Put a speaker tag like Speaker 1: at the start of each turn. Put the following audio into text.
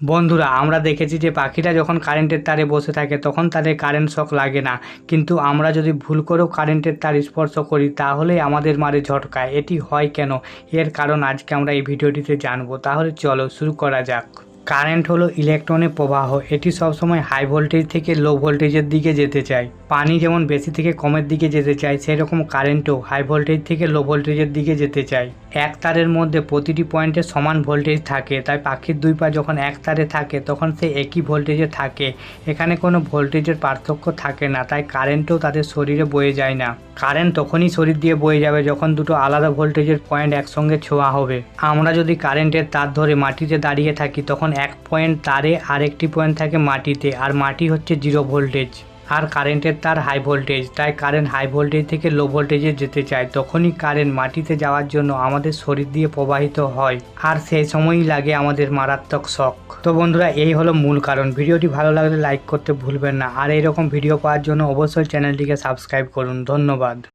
Speaker 1: বন্ধুরা, আমরা দেখেছি যে পাখিরা যখন কারেন্টের তারে বসে থাকে, তখন তাদের কারেন্ট শক লাগে না। কিন্তু আমরা যদি ভুল করেও কারেন্টের তার স্পর্শ করি, তাহলে আমাদের মারে ঝটকায়। এটি হয় কেন? এর কারণ আজকে আমরা এই ভিডিওটিতে জানব। তাহলে চলো শুরু করা যাক। কারেন্ট হলো ইলেকট্রনের প্রবাহ। এটি সবসময় হাই ভোল্টেজ থেকে লো ভোল্টেজের দিকে যেতে চায়। পানি যেমন বেশি থেকে কমের দিকে যেতে চায়, সেরকম কারেন্টও হাই ভোল্টেজ থেকে লো ভোল্টেজের দিকে যেতে চায়। এক তারের মধ্যে প্রতিটি পয়েন্টে সমান ভোল্টেজ থাকে। তাই পাখির দুই পা যখন এক তারে থাকে, তখন সে একই ভোল্টেজে থাকে। এখানে কোনো ভোল্টেজের পার্থক্য থাকে না, তাই কারেন্টও তাদের শরীরে বয়ে যায় না। কারেন্ট তখনই শরীর দিয়ে বয়ে যাবে যখন দুটো আলাদা ভোল্টেজের পয়েন্ট একসঙ্গে ছোঁয়া হবে। আমরা যদি কারেন্টের তার ধরে মাটিতে দাঁড়িয়ে থাকি, তখন এক পয়েন্ট তারে আরেকটি পয়েন্ট থাকে মাটিতে, আর মাটি হচ্ছে জিরো ভোল্টেজ আর কারেন্টের তার হাই ভোল্টেজ তাই কারেন্ট হাই ভোল্টেজ থেকে লো ভোল্টেজে যেতে চায়। তখনই কারেন্ট মাটিতে যাওয়ার জন্য আমাদের শরীর দিয়ে প্রবাহিত হয়, আর সেই সময়ই লাগে আমাদের মারাত্মক শখ তো বন্ধুরা, এই হলো মূল কারণ। ভিডিওটি ভালো লাগলে লাইক করতে ভুলবেন না। আর এরকম ভিডিও পাওয়ার জন্য অবশ্যই চ্যানেলটিকে সাবস্ক্রাইব করুন। ধন্যবাদ।